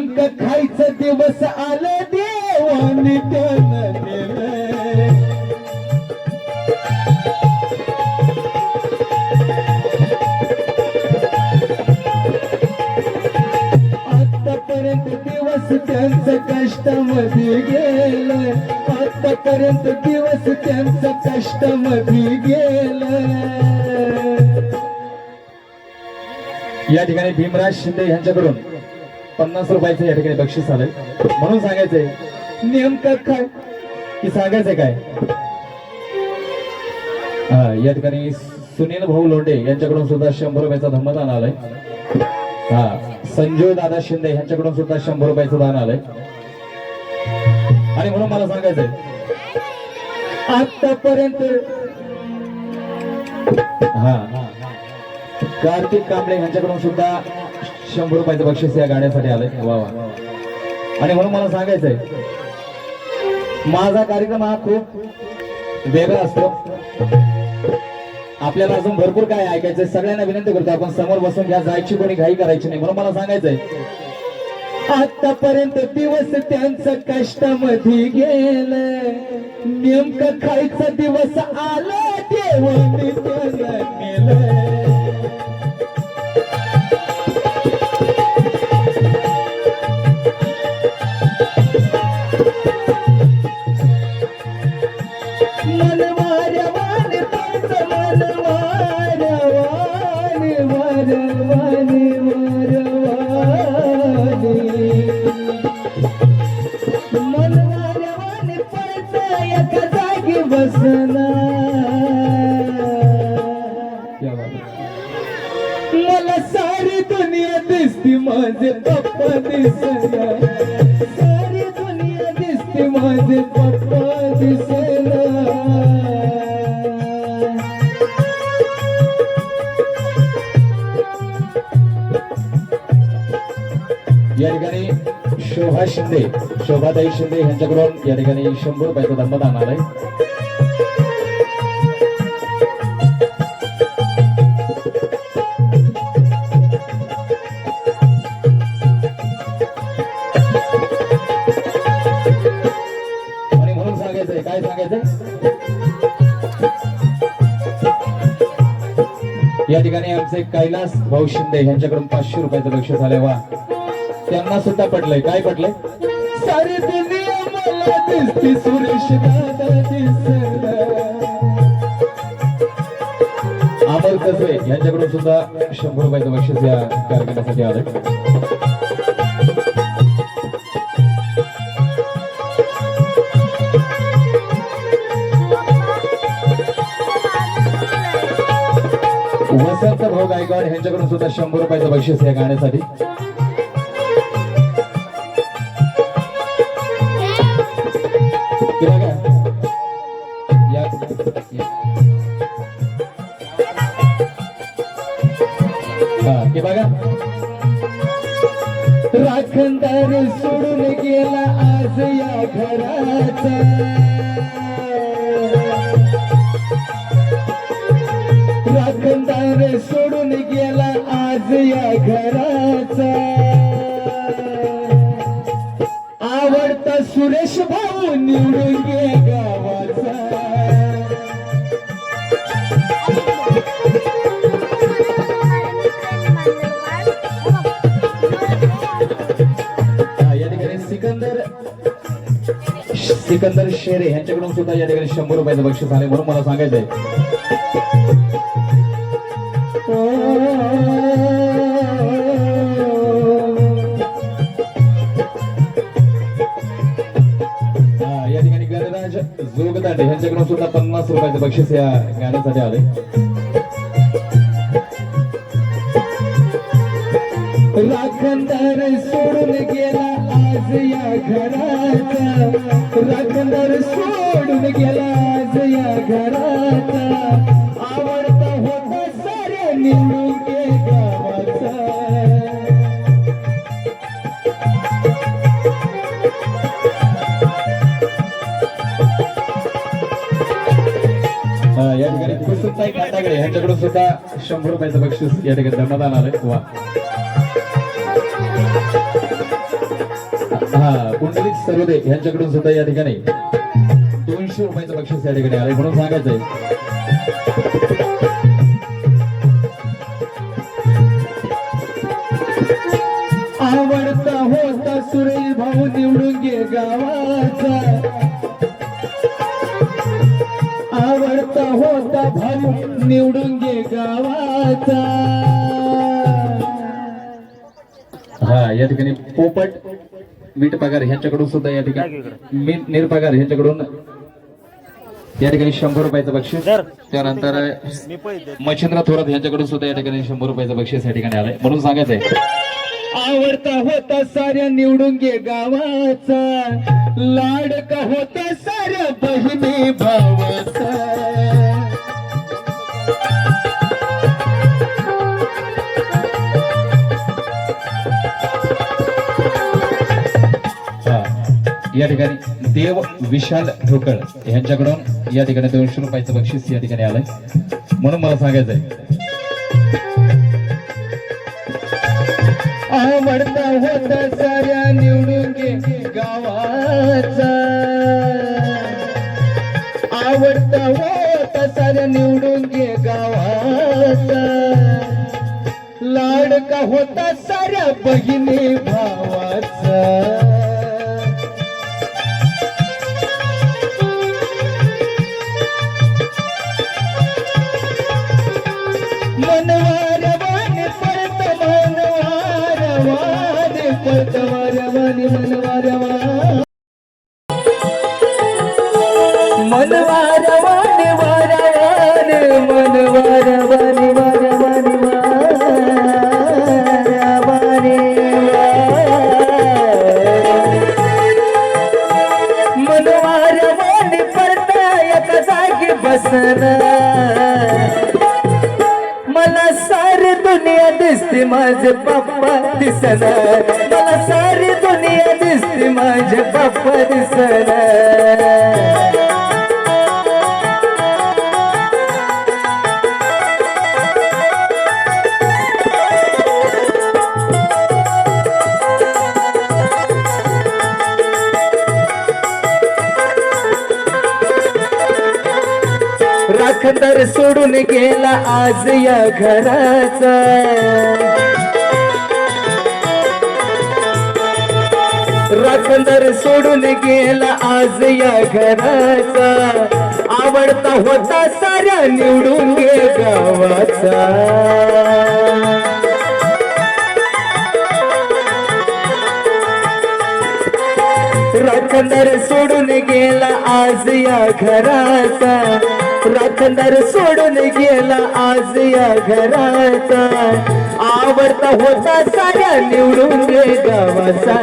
नेमकं खायचं दिवस आलं देवाने त्यानं नेलं आतापर्यंत दिवस त्यांचं कष्टामध्ये गेलं. आतापर्यंत दिवस त्यांचं कष्टामध्ये गेलं. या ठिकाणी भीमराज शिंदे यांच्याकडून पन्नास रुपयाचं या ठिकाणी बक्षीस आलंय. म्हणून सांगायचंय नेमकं काय? की सांगायचंय काय? हा या ठिकाणी सुनील भाऊ लोंढे यांच्याकडून सुद्धा शंभर रुपयाचा धम्मदान आलंय. हा संजय दादा शिंदे यांच्याकडून सुद्धा शंभर रुपयाचं दान आलंय. आणि म्हणून मला सांगायचंय आतापर्यंत हा कार्तिक कांबळे यांच्याकडून सुद्धा शंभर रुपयाचं बक्षीस या गाण्यासाठी आलंय. वा वा. आणि म्हणून मला सांगायचंय माझा कार्यक्रम हा खूप वेगळा असतो. आपल्याला अजून भरपूर काय ऐकायचंय सगळ्यांना विनंती करतो आपण समोर बसून घ्या जायची कोणी घाई करायची नाही. म्हणून मला सांगायचंय आतापर्यंत दिवस त्यांचं कष्टामध्ये गेलं. नेमकं खायचा दिवस आला देवाने या ठिकाणी शोभा शिंदे शोभाताई शिंदे यांच्याकडून या ठिकाणी शंभर रुपयाचं धर्मदान आलंय या ठिकाणी आमचे कैलास भाऊ शिंदे यांच्याकडून पाचशे रुपयाचं लक्ष झालं वा. त्यांना सुद्धा पटलंय. काय पटलंय? सारी दुनिया दिसती सुरेश अमल कसे यांच्याकडून सुद्धा शंभर रुपयाचं बक्षीस या कार्यक्रमासाठी आलं वसंत भाऊ गायकवाड यांच्याकडून सुद्धा शंभर रुपयाचं बक्षीस या गाण्यासाठी. किती बघा. राखणदार सोडून गेला आज या घराचा. या घराचा. आवडता सुरेश भाऊ निवडून गे गावाचा. या ठिकाणी सिकंदर सिकंदर शेरे यांच्याकडून सुद्धा या ठिकाणी शंभर रुपयाचं बक्षीस आले म्हणून मला सांगायचंय. जोगदांडे ह्यांच्याकडून सुद्धा पन्नास रुपयाचं बक्षीस या गाण्यासाठी आले राखणदार सोडून गेला आज या घराचा. राखणदार सोडून गेला आज या घराचा. आवडता होता साऱ्या निवडून या ठिकाणी कुसुमताई काटागडे यांच्याकडून सुद्धा शंभर रुपयाचं बक्षीस या ठिकाणी देण्यात धर्मदान आहे. वा. हा पुंडलिक सरोदे यांच्याकडून सुद्धा या ठिकाणी दोनशे रुपयाचं बक्षीस या ठिकाणी आले म्हणून सांगायचंय. आवडता होता सुरेश भाऊ निवडून घे गावाचा. आवडता होता भाऊ निवडून घे गावाचा. हा या ठिकाणी पोपट मीठ पगार ह्यांच्याकडून सुद्धा या ठिकाणी मीठ निरपगार ह्यांच्याकडून या ठिकाणी शंभर रुपयाचं बक्षीस. त्यानंतर मच्छिंद्र थोरात यांच्याकडून सुद्धा या ठिकाणी शंभर रुपयाचं बक्षीस या ठिकाणी आलंय. म्हणून सांगायचंय. आवडता होता साऱ्या निवडून घे गावाचा. लाडका होता साऱ्या बहिणी भावाचा. या ठिकाणी देव विशाल ढोकळ यांच्याकडून या ठिकाणी दोनशे रुपयाचं बक्षीस या ठिकाणी आलंय. म्हणून मला सांगायचंय. आवडता होता साऱ्या निवडून गे गावाचा. आवडता होता साऱ्या निवडून घे गावाचा. लाडका होता साऱ्या बहिणी ಮನವ दिसना मला सारी दुनिया दिसते माझे बाप्पा दिसना राखदार सोडून गेला आज या घराचा. राखदार सोडून गेला आज या घराचा. आवडता होता साऱ्या निवडून गे गावाचा. राखणार सोडून गेला आज या घराचा. राखणार सोडून गेला आज या घराचा. आवडता होता साऱ्या निवडून गे गावाचा.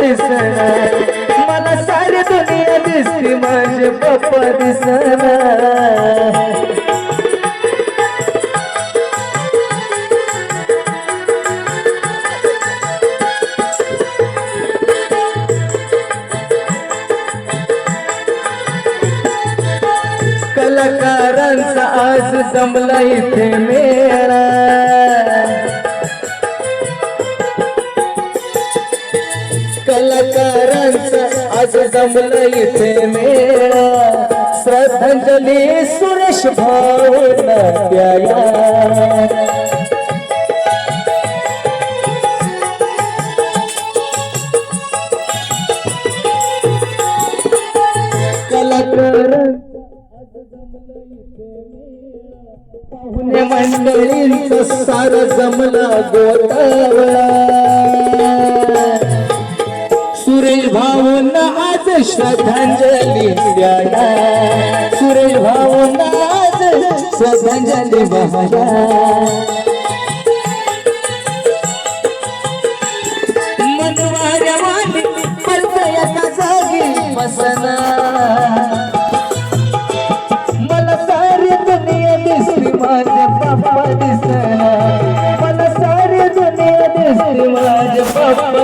दिसना मला सारी दुनिया दिसली माझे म्हणजे पप्पा दिसना कलाकारांचा आज जमला इथे मेरा कलाकारांचा आज जमला इथे मेळा. श्रद्धांजली सुरेश भावना द्याया पाहुणे मंडळींच सार जमला गोतावळा सुरेश भाऊंना आज श्रद्धांजली सुरेश भाऊंना आज श्रद्धांजली बहाया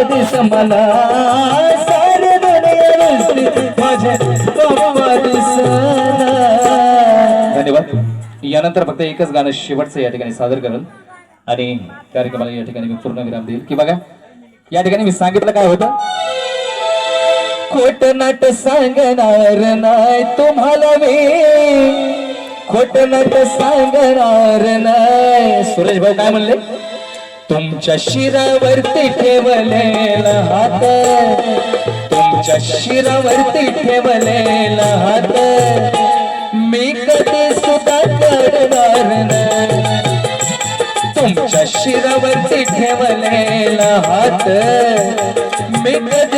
दिस मला सारे दुनिया माझ्या धन्यवाद. यानंतर फक्त एकच गाणं शेवटचं या ठिकाणी सादर करेल. आणि कार्यक्रमाला या ठिकाणी मी पूर्ण विराम देईल. की बघा या ठिकाणी मी सांगितलं काय होतं? खोट नाट सांगणार नाही तुम्हाला मी. खोट नाट सांगणार नाही. सुरेश भाऊ काय म्हणले? तुमच्या शिरावरती ठेवलेला हात. तुमच्या शिरावरती ठेवलेला हात. मी कधी सुद्धा करणार तुमच्या शिरावरती ठेवलेला हात. मी कधी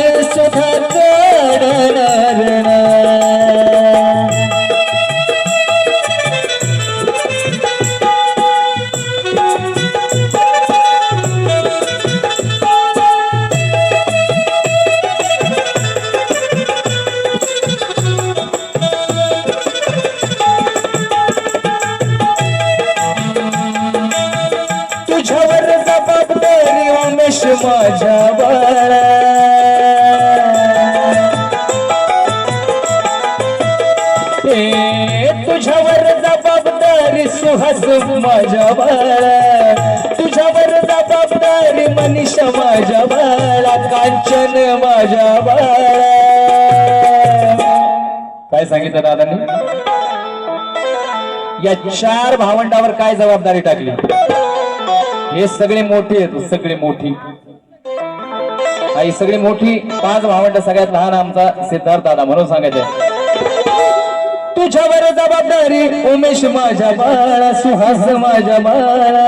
काय सांगितलं दादांनी? या चार भावंडावर काय जबाबदारी टाकली? हे सगळे मोठे आहेत सगळे मोठी. आई सगळी मोठी पाच भावंड सगळ्यात लहान आमचा सिद्धार्थ दादा म्हणून सांगायचे. तुझ्यावर जबाबदारी उमेश माझ्या बाळा सुहास माझ्या बाळा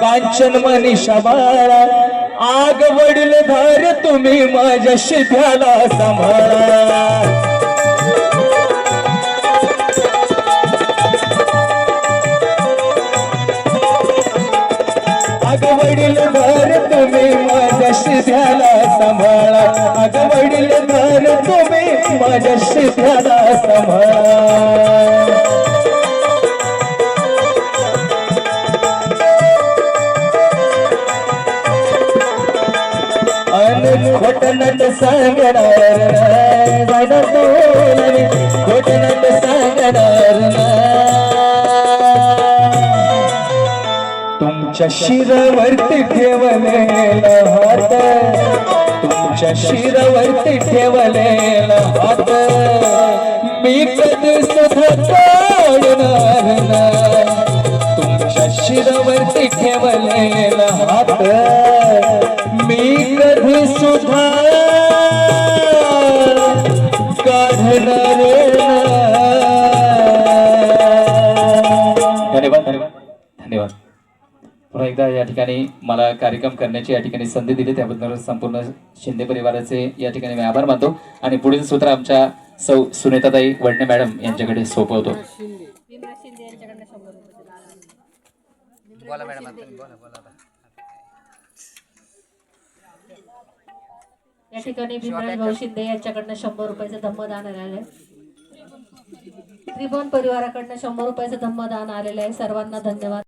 कांचन मनीषा बाळा आग वडील धार तुम्ही माझ्या शिध्याला सांभाळा. वडील धर तुम्ही माझ्या शिध्याला सांभाळा. अग वडील धर तुम्ही माझ्या शिध्याला सांभाळा. अन खोट नट सांगणार नाही, जायला तोलाने सांगणार. तुमच्या शिरावरती ठेवलेला हात तुमच्या शिरावरती ठेवलेला हात मी कधी सुद्धा काढणार नाही. तुमच्या शिरावरती ठेवलेला हात. नाही धन्यवाद. धन्यवाद. पुन्हा एकदा या ठिकाणी मला कार्यक्रम करण्याची या ठिकाणी संधी दिली त्याबद्दल संपूर्ण शिंदे परिवाराचे या ठिकाणी मी आभार मानतो. आणि पुढील सूत्र आमच्या सौ सुनेताताई वडणे मॅडम यांच्याकडे सोपवतो. या ठिकाणी भीमराज भाऊ शिंदे यांच्याकडनं शंभर रुपयाचं धम्मदान आलेलं आहे. त्रिभुवन परिवाराकडनं शंभर रुपयाचं धम्मदान आलेलं आहे. सर्वांना धन्यवाद.